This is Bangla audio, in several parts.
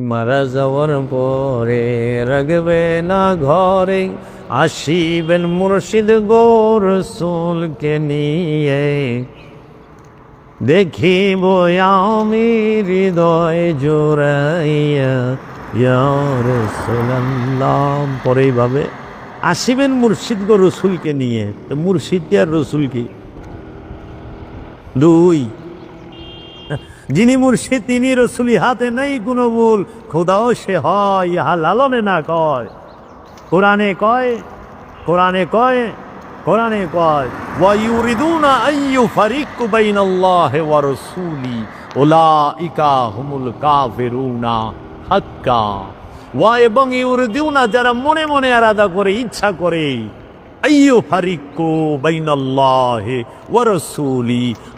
মারা যাওয়ার পরে রাখবে না ঘরে, আসিবেন মুর্শিদ গোর সুলকে নিয়ে। দেখিব আমি হৃদয় জোড়াইয়া পরে এইভাবে আসিবেন মুর্শিদ গো রসুলকে নিয়ে। তো মুর্শিদ আর রসুল কি? দুই। যিনি মুর্শিদ, তিনি রসুলি, হাতে নেই ভুল খোদাও সে হয়, ইহা লালনে না কয়। কোরআনে কয় কোরআনে কয় কোরআনে কয়, ওয়ায়ুরিদুনা আইয়ু ফারিকু বাইনাল্লাহি ওয়া রাসূলি, উলাইকা হুমুল কাফিরুনা হাক্কা। ওয়া এবং ইউরিদুনা, যারা মনে মনে আলাদা করে, ইচ্ছা করে ফারিকু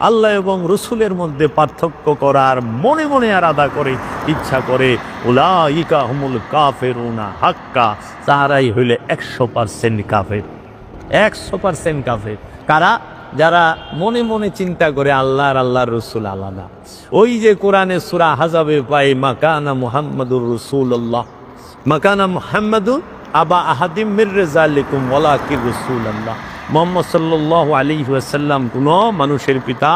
আল্লাহ এবং রসুলের মধ্যে পার্থক্য করার মনে মনে আলাদা করে, ইচ্ছা করে, উলাইকা হুমুল কাফিরুনা হাক্কা। তারাই হইলে একশো পার্সেন্ট কাফের। একশো পার্সেন্ট কাফের। কারা? যারা মনে মনে চিন্তা করে আল্লাহ আর আল্লাহর রসুল আলাদা। ওই যে কোরআনে সুরা হাজাবে পাই মাকানা মুহাম্মদুর রসুল্লাহ মাকানা মুহাম্মদুর আবা আহাদিম মির রেজালিকুম ওলা কি রসুল আল্লাহ মোহাম্মদ সাল্লাহ আলী ওয়াসাল্লাম কোনো মানুষের পিতা,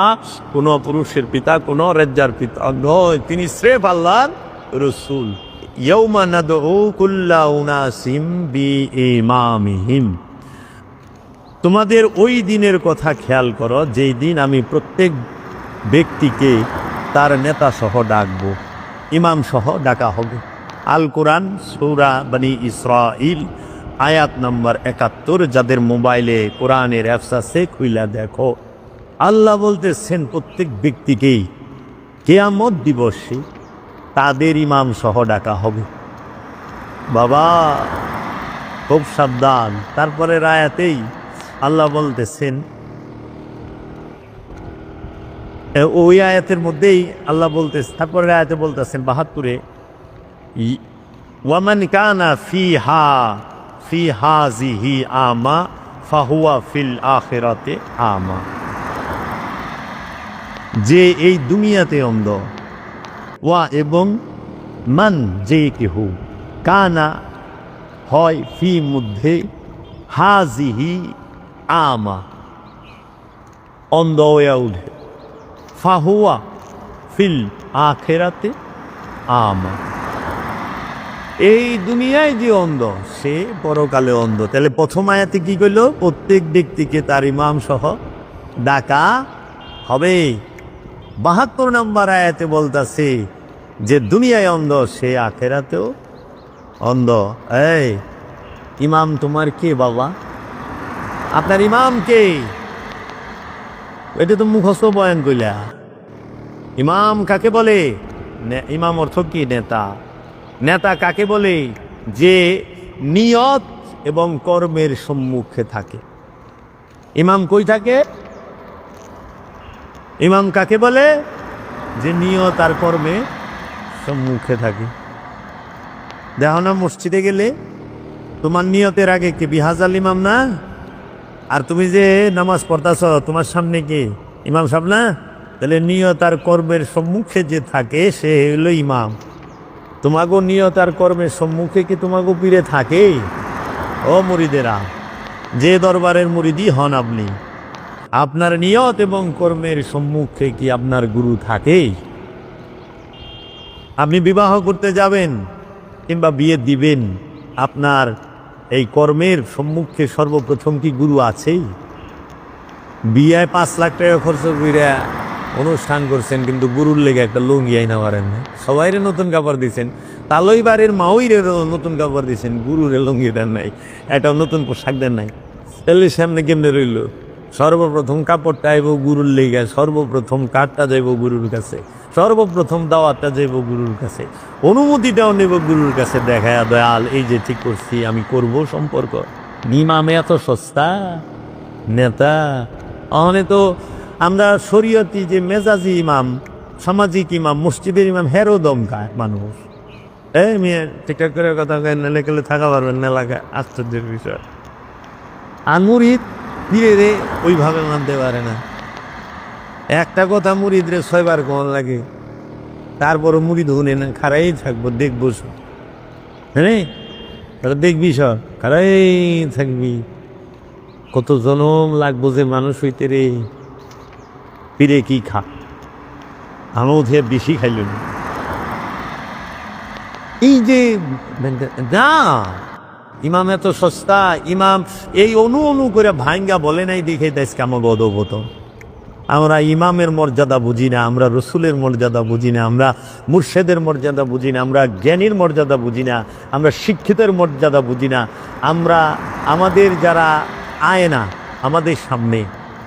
কোনো পুরুষের পিতা, কোনো রেজ্জার পিতা নয়। তিনি স্রেফ আল্লাহ রসুল। উনাসিম তোমাদের ওই দিনের কথা খেয়াল করো, যেই দিন আমি প্রত্যেক ব্যক্তিকে তার নেতা সহ ডাকব, ইমাম সহ ডাকা হবে। আল কোরআন সৌরা বানি ইসরাইল আয়াত নম্বর একাত্তর, যাদের মোবাইলে কোরআনের অ্যাপসা সে খুইলা দেখো। আল্লাহ বলতেছেন, প্রত্যেক ব্যক্তিকেই কেয়ামত দিবসে তাদের ইমাম সহ ডাকা হবে। বাবা, খুব সাবধান। তারপরে রায়াতেই আল্লাহ বলতেছেন ওই আয়াতের মধ্যেই আল্লাহ বলতেছে তারপরে আয়াতে বলতেছেন, বাহাত্তরে ওয়ামান কানা ফি হা ফি হাজিহি আমা, ফাহুয়া ফিল আখেরাতে আমা। যে এই দুনিয়াতে অন্ধ, ওয়া এবং মান যে কেহু, কানা হয় ফি মধ্যে হাজিহি আমা। অন্ধ হয়ে উঠে, ফাহুয়া ফিল আখেরাতে আমা। এই দুনিয়ায় যে অন্ধ, সে পরকালে অন্ধ। তাহলে প্রথম আয়াতে কি করল প্রত্যেক ব্যক্তিকে তার ইমাম সহ ডাকা হবে। বাহাত্তর নম্বর আয়াতে বলতাছে যে, দুনিয়ায় অন্ধ, সে আখেরাতেও অন্ধ। এই, ইমাম তোমার কে বাবা? আপনার ইমাম কে? এটা তো মুখস্থ বয়ান কইলা। ইমাম কাকে বলে? ইমাম অর্থ কি? নেতা। নেতা কাকে বলে? যে নিয়ত এবং কর্মের সম্মুখে থাকে। ইমাম কই থাকে? ইমাম কাকে বলে? যে নিয়ত আর কর্মে সম্মুখে থাকে। দেখো না, মসজিদে গেলে তোমার নিয়তের আগে কি বিহাজাল ইমাম না? আর তুমি যে নামাজ পড়তাছ, তোমার সামনে কি ইমাম সাহেব না? তাহলে নিয়ত আর কর্মের সম্মুখে যে থাকে, সে হলো ইমাম। তোমাগো নিয়ত আর কর্মের সম্মুখে কি তোমাগো পীরে থাকে ও মুরিদেরা, যে দরবারের মুরিদি হন আপনি, আপনার নিয়ত এবং কর্মের সম্মুখে কি আপনার গুরু থাকে আপনি বিবাহ করতে যাবেন কিংবা বিয়ে দিবেন, আপনার এই কর্মের সম্মুখে সর্বপ্রথম কি গুরু আছেই? বিয়ায় পাঁচ লাখ টাকা খরচ করে অনুষ্ঠান করছেন, কিন্তু গুরুর লেগে একটা লুঙ্গি আইনা পারেন না সবাইরে নতুন কাপড় দিছেন। তালই বাড়ির মাউইরে নতুন কাপড় দিছেন, গুরুরে লুঙ্গি দেন নাই একটা নতুন পোশাক দেন নাই। তাহলে সামনে কেমনে রইল? সর্বপ্রথম কাপড়টা আইব গুরুর লেগে, সর্বপ্রথম কাঠটা যাইব গুরুর কাছে, সর্বপ্রথম দাওয়াতটা যাইব গুরুর কাছে, অনুমতিটাও নেব গুরুর কাছে দেখায় দয়াল, এই যে ঠিক করছি, আমি করব সম্পর্ক। নিমামে এত সস্তা? নেতা? অনে তো আমরা শরীয়তি যে মেজাজি ইমাম, সামাজিক ইমাম, মসজিদের ইমাম হেরো দমকায় মানুষ। এই মেয়ে ঠিকঠাক করে কথা গেলে থাকা পারবেন না এলাকায় আশ্চর্যের বিষয়। আর মুরিদ ধীরে রে ওইভাবে মানতে পারে না। একটা কথা মুরিদ রে ছয়বার কোন লাগে তারপরে মুড়ি ধুনে না খারাই থাকব, দেখব হ্যাঁ তাহলে দেখবি সব খারাই থাকবি। কত জনম লাগবো যে মানুষ হইতে রে। ফিরে কি খা? আমি উঠে বেশি খাইল এই যে, না, ইমাম এত সস্তা, ইমাম এই অনু অনু করে ভাঙ্গা বলে নাই দেখে দেশ কেমন গদবত আমরা ইমামের মর্যাদা বুঝি না, আমরা রসুলের মর্যাদা বুঝি না, আমরা মুর্শেদের মর্যাদা বুঝি না, আমরা জ্ঞানীর মর্যাদা বুঝি না, আমরা শিক্ষিতের মর্যাদা বুঝি না, আমরা, আমাদের যারা আয় না আমাদের সামনে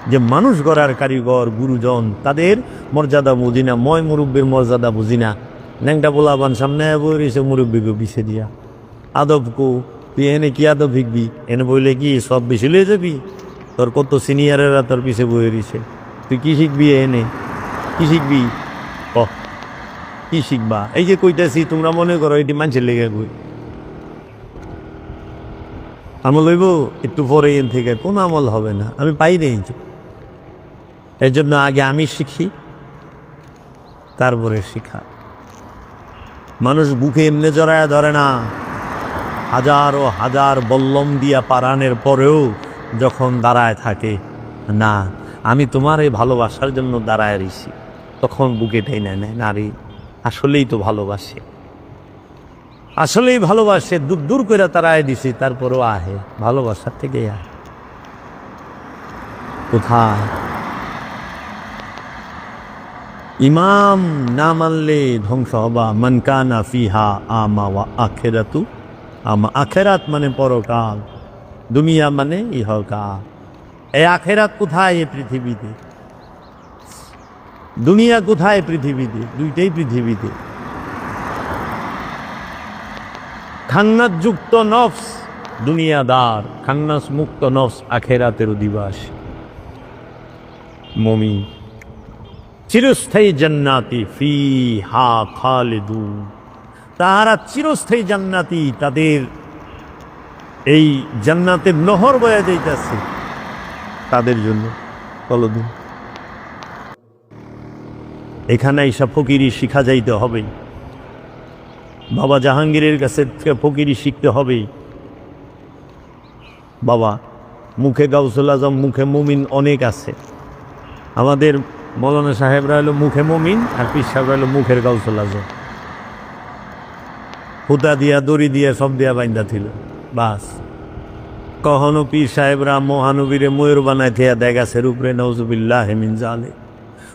যে মানুষ গড়ার কারিগর, গুরুজন, তাদের মর্যাদা বুঝি না ময় মুরব্বীর মর্যাদা বুঝি না ন্যাংটা বলাবান সামনে বইছে মুরব্বীকে পিছিয়ে দিয়া। আদব কো, তুই এনে কি আদব শিখবি? এনে বইলে কি সব বেশি লয়ে যাবি? তোর কত সিনিয়রেরা তোর পিছে বয়ে রয়েছে তুই কি শিখবি এনে? কি শিখবি? ক। কি শিখবা? এই যে কইতাছি, তোমরা মনে করো এটি মানুষের লেগে কই। আমল লইব একটু পরে এন থেকে কোনো আমল হবে না। আমি পাই নেই। এর জন্য আগে আমি শিখি, তারপরে শিখা। মানুষ বুকে এমনি জড়ায় ধরে না। হাজার ও হাজার বল্লম দিয়া পারানের পরেও যখন দাঁড়ায় থাকে, না, আমি তোমার এই ভালোবাসার জন্য দাঁড়ায় রইছি। তখন বুকে টেনে নেয়, নারী, আসলেই তো ভালোবাসে। আসলেই ভালোবাসে, দূর দূর করে তারায় দিছি, তারপরেও আহে, ভালোবাসার থেকে আহে। কোথায়? ইমাম না মানলে ধ্বংস হবা। মনকানা ফিহা আমা ওয়া আখেরাতু। আমা আখেরাত মানে পরকাল। দুনিয়া মানে ইহকাল। এই আখেরাত কোথায় এই পৃথিবীতে? দুনিয়া কোথায় পৃথিবীতে? দুইটাই পৃথিবীতে। খান্নাস যুক্ত নফস দুনিয়াদার খান্নাস মুক্ত নফস আখেরাতের অধিবাসী। মমি চিরস্থায়ী জান্নাতি ফি হা খালেদু তাহারা চিরস্থায়ী জান্নাতি তাদের এই জান্নাতের নহর বয়া যাইতেছে তাদের জন্য। কলদিন এখানে এইসব ফকিরি শিখা যাইতে হবে। বাবা জাহাঙ্গীরের কাছে ফকিরি শিখতে হবে। বাবা মুখে গাউসুল আজম, মুখে মুমিন অনেক আছে। আমাদের মৌলানা সাহেবরা হলো মুখে মমিন আর পীর সাহেবরা হলো মুখের গাউসুল আজম হুতা দিয়া দড়ি দিয়া সব দিয়া বাইন্দা ছিল বাস কখনো পীর সাহেবরা মহানবীরে ময়ূর বানায় থিয়া দেখাছে উপরে নজুবিল্লাহ হেমিন জালে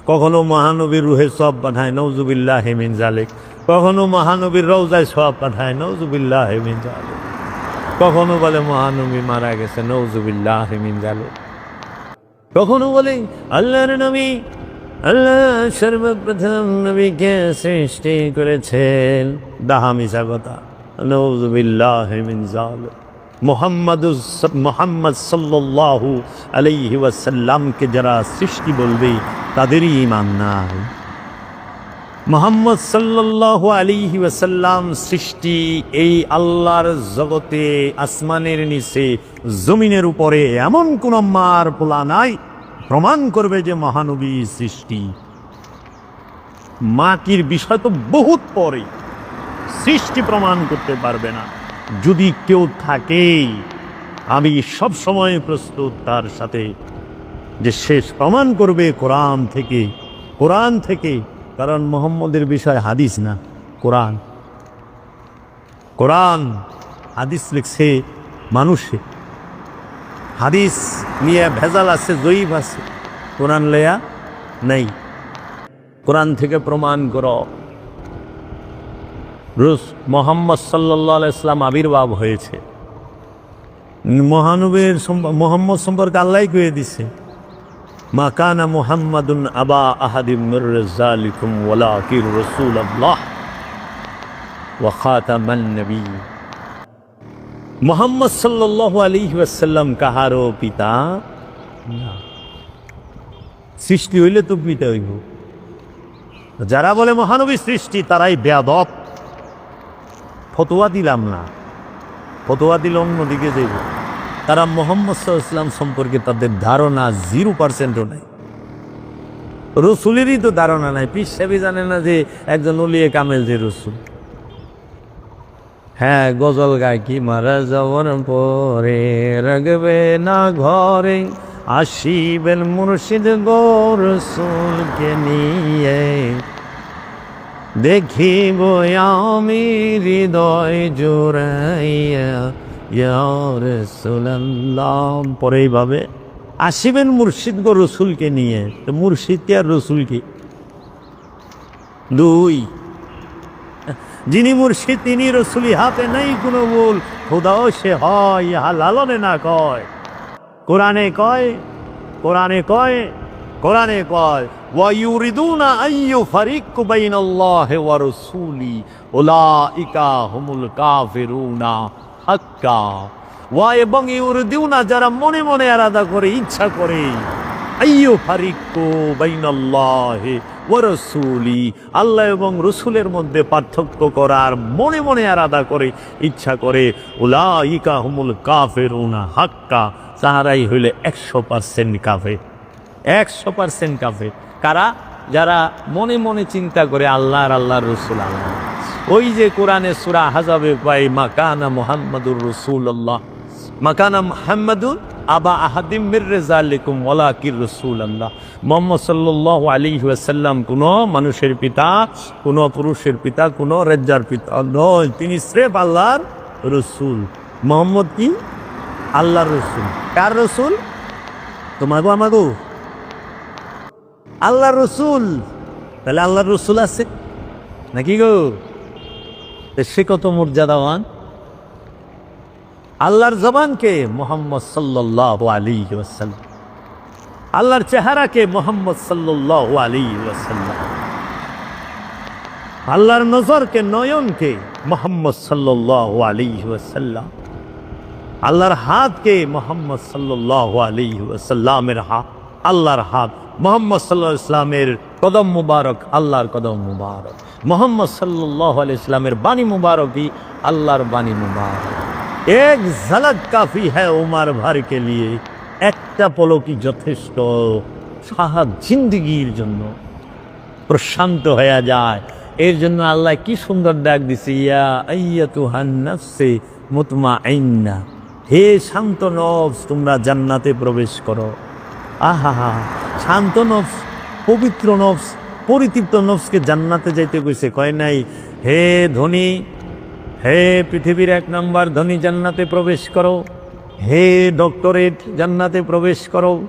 কখনো মহানবীর রুহে সব পাঠায় নজুবিল্লাহ হেমিন জালে কখনো মহানবীর রৌজায় সব পাঠায় নৌজুবিল্লাহ হেমিন জালে কখনো বলে মহানবী মারা গেছে নজুবিল্লাহ হেমিন জালে কখনো বলে আল্লাহর নবী আল্লাহ সর্বপ্রথম নবীকে সৃষ্টি করেছেন। দাহামি স্বাগতা। নৌজুবিল্লাহ মোহাম্মদ সাল্লাল্লাহু আলাইহি ওয়াসাল্লামকে যারা সৃষ্টি বলবে, তাদেরই ইমান নাই। মোহাম্মদ সাল্লাল্লাহু আলাইহি ওয়াসাল্লাম সৃষ্টি এই আল্লাহর জগতে আসমানের নিচে, জমিনের উপরে এমন কোন মার পোলা নাই প্রমাণ করবে যে মহানবী সৃষ্টি। মাকির বিষয় তো বহুত পরে। সৃষ্টি প্রমাণ করতে পারবে না। যদি কেউ থাকে, আমি সব সময় প্রস্তুত তার সাথে যে শেষ প্রমাণ করবে কোরআন থেকে। কোরআন থেকে, কারণ মোহাম্মদের বিষয় হাদিস না, কোরআন। কোরআন, হাদিস লিখছে মানুষে। হাদিস নিয়ে ভেজাল আছে, জয়ীব আছে। কোরআন লেয়া নেই। কোরআন থেকে প্রমাণ কর। রুস মোহাম্মদ সাল্লাহ ইসলাম আবির্ভাব হয়েছে। মহানবীর মোহাম্মদ সম্পর্কে আল্লাহ কয়ে দিছে, মা কানা মুহাম্মাদুন আবা আহাদিম মির রিজালিকুম ওয়ালাকিন রাসূলুল্লাহ ওয়া খাতামান নবী মোহাম্মদ সাল্লাল্লাহু আলাইহি ওয়াসাল্লাম কাহারও পিতা? না। সৃষ্টি হইলে তো পিতা হইব। যারা বলে মহানবী সৃষ্টি, তারাই বেয়াদব। ফতোয়া দিলাম না। ফতোয়া দিলে অন্যদিকে যাইব। তারা মোহাম্মদ সাল্লাহ ইসলাম সম্পর্কে তাদের ধারণা জিরো পার্সেন্টও নাই। রসুলেরই তো ধারণা নাই। পিস সাহেবই জানে না যে একজন অলিয়ে কামেল যে রসুল। হ্যাঁ গজল গায় কি মারা যাওয়ার পরে রাখবে না ঘরে, আসিবেন মুর্শিদ গোর রসুলকে নিয়ে। দেখিব আমি হৃদয় জোড়াইয়া পরে এইভাবে, আসিবেন মুর্শিদ গো রসুলকে নিয়ে। তো মুর্শিদ আর রসুল কি? দুই। যিনি মুর্শিদ, তিনি রসুলি, হাতে নেই কোনো ভুল খোদাও সে হয় ইহা লালনে না কয়। কোরআনে কয় কোরআনে কয় কোরআনে কয় ওয়াইউরিদুনা হাক্কা। ওয়া এবং যারা মনে মনে আলাদা করে, ইচ্ছা করে আইয়ু ফারিকু বাইনাল্লাহি রাসূলি, আল্লাহ এবং রসুলের মধ্যে পার্থক্য করার মনে মনে আলাদা করে, ইচ্ছা করে, উলাইকা হুমুল কাফিরুনা হাক্কা, তাহারাই হইলে একশো পার্সেন্ট কাফের। একশো পার্সেন্ট কাফের। কারা? যারা মনে মনে চিন্তা করে আল্লাহ আর আল্লাহর রসুল আল্লাহ ওই যে কোরআনে সুরা হাজাবে পাই, মাকানা মোহাম্মদুর রসুল্লাহ মাকানা মোহাম্মদুর আবা আহাদিম মির রেজালিকুম ওয়ালাকির রসুল আল্লাহ মোহাম্মদ সাল্লাহ আলী ওয়াসাল্লাম কোনো মানুষের পিতা, কোনো পুরুষের পিতা, কোনো রেজ্জার পিতা নয়। তিনি স্রেফ আল্লাহর রসুল। মোহাম্মদ কি? আল্লাহর রসুল। কার রসুল? তোমাগো, আমাগো। আল্লাহ রসুল। তাহলে আল্লাহ রসুল আছে। নাকি গো? সে কত মর্যাদাওয়ান আল্লাহর জবানকে মোহাম্মদ সাল্লাহ আলী ওয়াসাল্লাম, আল্লাহর চেহারাকে মোহাম্মদ সাল্লাহ আলী ওয়াসাল্লাম, আল্লাহর নজরকে, নয়নকে মোহাম্মদ সাল্লাহ আলী ওয়াসাল্লাম, আল্লাহর হাতকে মোহাম্মদ সাল্লাহ আলী ওয়াসাল্লামের হাত আল্লাহর হাত, মোহাম্মদ সাল্লাহ ইসলামের কদম মুবারক, আল্লাহর কদম মুবারক, মোহাম্মদ সাল্লাহ আলি ইসলামের বাণী মুবারকই আল্লাহর বাণী মুবারক। এক ঝলক কাফি হ্যাঁ উমার ভার কে লিয়ে, একটা পলকই যথেষ্ট সাহা জিন্দগির জন্য। প্রশান্ত হয়ে যায়। এর জন্য আল্লাহ কি সুন্দর ডাক দিছে, ইয়া আইয়া তু হান্নাফসে মুতমা আইন্না হে শান্ত নফস, তোমরা জান্নাতে প্রবেশ করো। আহা শান্ত নফস, পবিত্র নফস, পরিতৃপ্ত নফসকে জান্নাতে যাইতে কইছে। কয় নাই, হে ধনী হে পৃথিবীর এক নম্বর ধনী জান্নাতে প্রবেশ করো। হে ডক্টরেট জান্নাতে প্রবেশ করো।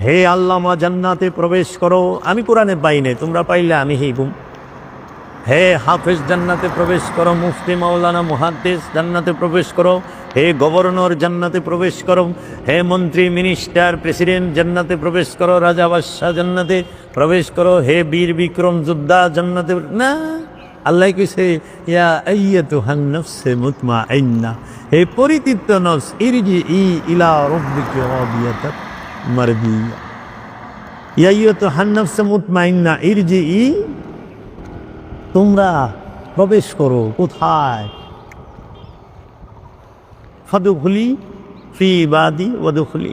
হে আল্লামা জান্নাতে প্রবেশ করো। আমি কোরআনে পাই নাই, তোমরা পাইলে আমি হেইবুম হে হাফেজ জান্নাতে প্রবেশ করো। মুফতি মাওলানা মুহাদ্দিস জান্নাতে প্রবেশ করো। হে গভর্নর জান্নাতে প্রবেশ করো। হে মন্ত্রী, মিনিস্টার, প্রেসিডেন্ট জান্নাতে প্রবেশ করো। রাজা বাদশাহ জান্নাতে প্রবেশ করো। হে বীর বিক্রম যোদ্ধা জান্নাতে না। আল্লাহ কইছে, ইয়া আইয়াতু হান্নাফসে মুতমাইন্না, হে পরিতৃপ্ত নফস ইরজি ই ইলা রাব্বিকা রাদিয়াতাত মারদিয়া। ইয়া আইয়াতু হান্নাফসে মুতমাইন্না ইরজি ই তোমরা প্রবেশ করো, কোথায়? ফাদুখুলি ফি বাদি ওয়াদুখুলি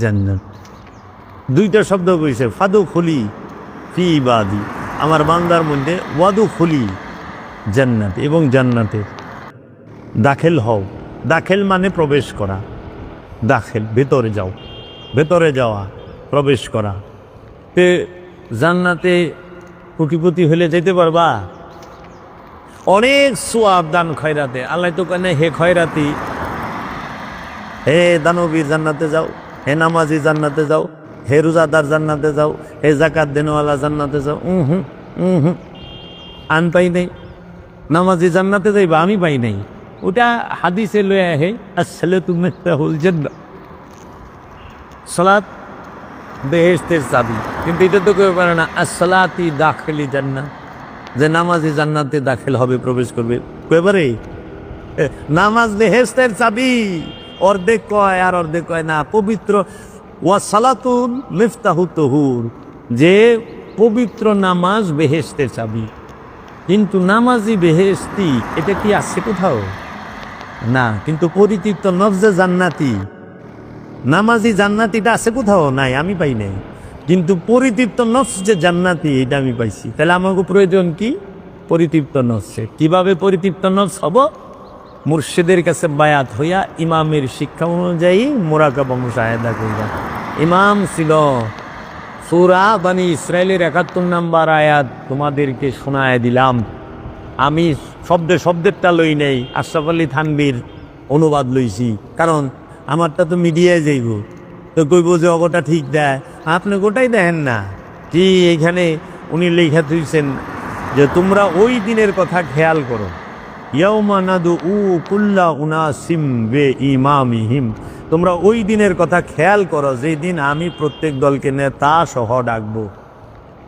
জান্নাত। দুইটা শব্দ কইছে, ফাদুখুলি ফি বাদি আমার বান্দার মধ্যে ওয়াদুখুলি জান্নাত এবং জান্নাতে দাখেল হও। দাখেল মানে প্রবেশ করা। দাখেল, ভেতরে যাও। ভেতরে যাওয়া, প্রবেশ করা। তে জান্নাতে কোটিপতি হলে যেতে পারবা। অনেক সোয়াব দান খয়রাতে। আল্লাহ তো কেন হে খয়রাতি, হে দানবীর জান্নাতে যাও, হে নামাজি জান্নাতে যাও। হে রোজাদার জান্নাতে যাও, হে জাকাত দেনওয়ালা জান্নাতে যাও, উম হুম উম হুম। আন পাই নাই। নামাজি জান্নাতে যাইবা, আমি পাই নাই। ওটা হাদিসে লয়ে আহে আসলে তুমি হুল জান্নাত সালাত বেহেস্তের চাবি। কিন্তু এটা তো কেউ পারে না আসলাতি দাখিলি জান্নাত। যে নামাজি জান্নাতে দাখিল হবে, প্রবেশ করবে। এবারে নামাজ বেহেস্তের চাবি। অর্ধেক কয় আর অর্ধেক কয় না, পবিত্র ওয়া সালাতুন মিফতাহু তহুর, যে পবিত্র নামাজ বেহেস্তের চাবি। কিন্তু নামাজি বেহেস্তি এটা কি আছে কোথাও? না, কিন্তু পরিতৃপ্ত নফজে জান্নাতি। নামাজি জান্নাতিটা আছে কোথাও? নাই, আমি পাই নাই। কিন্তু পরিতৃপ্ত নফস যে জান্নাতি, এটা আমি পাইছি। তাহলে আমাকে প্রয়োজন কি? পরিতৃপ্ত নফসে। কীভাবে পরিতৃপ্ত নফস হব? মুর্শিদের কাছে বায়াত হইয়া ইমামের শিক্ষা অনুযায়ী মোরাকাবা মুশাহেদা করিয়া। ইমাম ছিল সুরা বানি ইসরায়েলের একাত্তর নাম্বার আয়াত, তোমাদেরকে শোনায় দিলাম। আমি শব্দে শব্দেরটা লই নেই, আশরাফ আলী থানবির অনুবাদ লইছি। কারণ আমারটা তো মিডিয়ায় যাইব। তো কইব যে অগটা ঠিক দেয়। আপনি গোটাই দেখেন না। কি এখানে উনি লেখা তুলছেন যে তোমরা ওই দিনের কথা খেয়াল করো। তোমরা ওই দিনের কথা খেয়াল করো যেই দিন আমি প্রত্যেক দলকে নেতা সহ ডাকবো।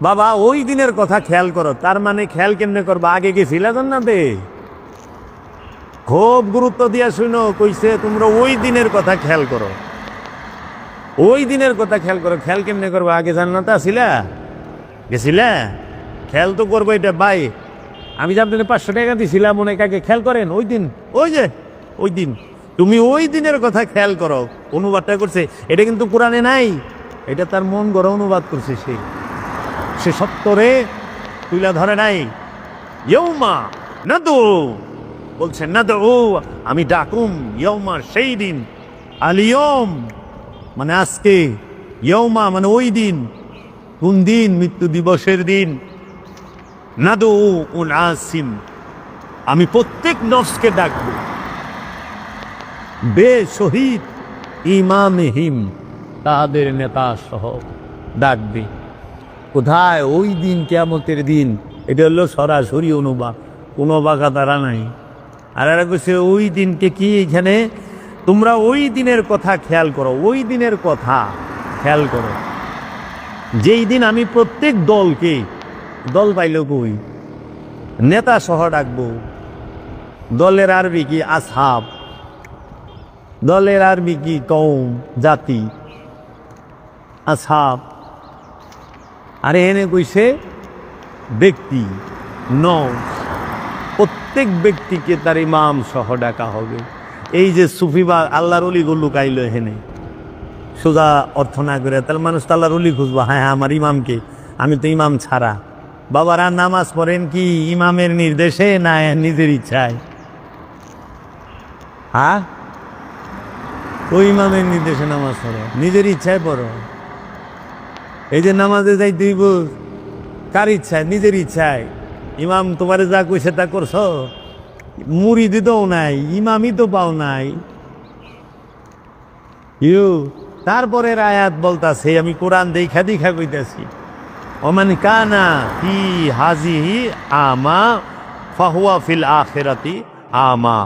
বাবা, ওই দিনের কথা খেয়াল করো, তার মানে খেয়াল কেমনে করবা? আগে গেছিলা জান্নাতে? খুব গুরুত্ব দিয়া শুনো, কইছে, তোমরা ওই দিনের কথা খেয়াল করো। ওই দিনের কথা খেয়াল করো, খেয়াল কেমনে করবা? আগে জান্নাতে আসিলা? গেছিলা? খেয়াল তো করব এটা বাই আমি যে আপনাদের পাঁচশো টাকা দিছিলাম মনে কাকে খেয়াল করেন? ওই দিন, ওই যে, ওই দিন। তুমি ওই দিনের কথা খেয়াল করো, অনুবাদটা করছে। এটা কিন্তু কোরআনে নাই। এটা তার মন গড়া অনুবাদ করছে সে। সে সত্তরে তুইলা ধরে নাই। ইয়ৌমা না তো বলছেন না তো ও আমি ডাকুম ইয়ৌমা সেই দিন। আলিয়ম মানে আজকে। ইয়ৌমা মানে ওই দিন। কোন দিন? মৃত্যু দিবসের দিন। না তো উন আসিম। আমি প্রত্যেক নফসকে ডাকব। বে শহীদ ইমামহিম তাদের নেতা সহ ডাকবে। কোথায় ওই দিন কেয়ামতের দিন? এটা হলো সরাসরি অনুবাদ কোনো বাঁকা তারা নাই। আর এরা কইছে, ওই দিনকে কি এখানে? তোমরা ওই দিনের কথা খেয়াল করো, ওই দিনের কথা খেয়াল করো। যেই দিন আমি প্রত্যেক দলকে দল পাইল কই? নেতা সহ ডাকবো। দলের আরবি কি আসহাব দলের আরবি কি কৌম জাতি? আসহাব আরে এনে কইছে, ব্যক্তি ন প্রত্যেক ব্যক্তিকে তার ইমাম সহ ডাকা হবে। এই যে সুফিবা আল্লাহর অলিগুলো লুকাইল এখানে। সোজা অর্থ না করে, তাহলে মানুষ তো আল্লাহর অলি খুঁজবো। হ্যাঁ হ্যাঁ আমার ইমামকে। আমি তো ইমাম ছাড়া। বাবারা, নামাজ পড়েন কি? ইমামের নির্দেশে না নিজের ইচ্ছায়? হ্যাঁ? ওই ইমামের নির্দেশে নামাজ পড়ো। নিজের ইচ্ছায় পড়ো। এই যে নামাজে যাই তুই কার ইচ্ছায়? নিজের ইচ্ছায়। ইমাম তোমারে যা কইছে তা করছ? মুড়ি দিতেও নাই, ইমামই তো পাও নাই। ইউ, তারপরের আয়াত বলতাছে, আমি কোরআন দেখা দেখা কইতাছি। ওমান কানা ফি হাজিহি আমা ফাহুয়া ফিল আখিরাতি আমা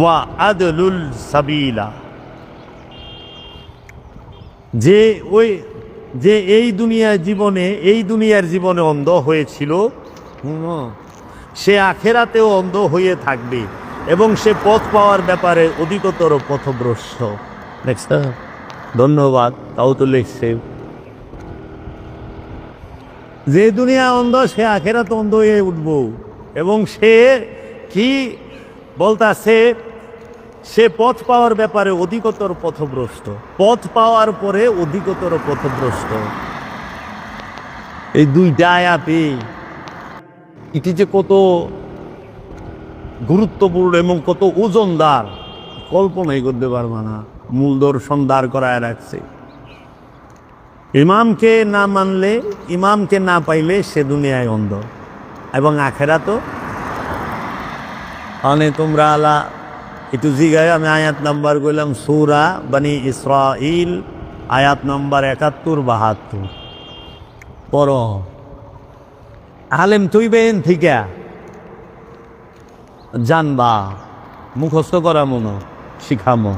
ওয়া আদলুল সাবিলা যে ওই যে এই দুনিয়ার জীবনে, এই দুনিয়ার জীবনে অন্ধ হয়েছিল সে আখেরাতেও অন্ধ হয়ে থাকবে এবং সে পথ পাওয়ার ব্যাপারে অধিকতর পথভ্রষ্ট। নেক্সট ধন্যবাদ। তাও তো লিখছে যে দুনিয়া অন্ধ, সে আখেরাত অন্ধ হয়ে উঠব। এবং সে কি বলতাছে, সে পথ পাওয়ার ব্যাপারে অধিকতর পথভ্রষ্ট। পথ পাওয়ার পরে অধিকতর পথভ্রষ্ট। এই দুইটা আয়াতে এটি যে কত গুরুত্বপূর্ণ এবং কত ওজনদার, কল্পনাই করতে পারবা না। মূল দর্শন দাঁড় করায় রাখছে। ইমামকে না মানলে, ইমামকে না পাইলে সে দুনিয়ায় অন্ধ। এবং আখেরা তো মানে তোমরা আলা, একটু জিগায়, আমি আয়াত নাম্বার করলাম সুরা বানি ইসরাইল আয়াত নাম্বার একাত্তর, বাহাত্তর। পর আলেম তুইবেন থেকে। জানবা। মুখস্থ করা মনো, শিখামো।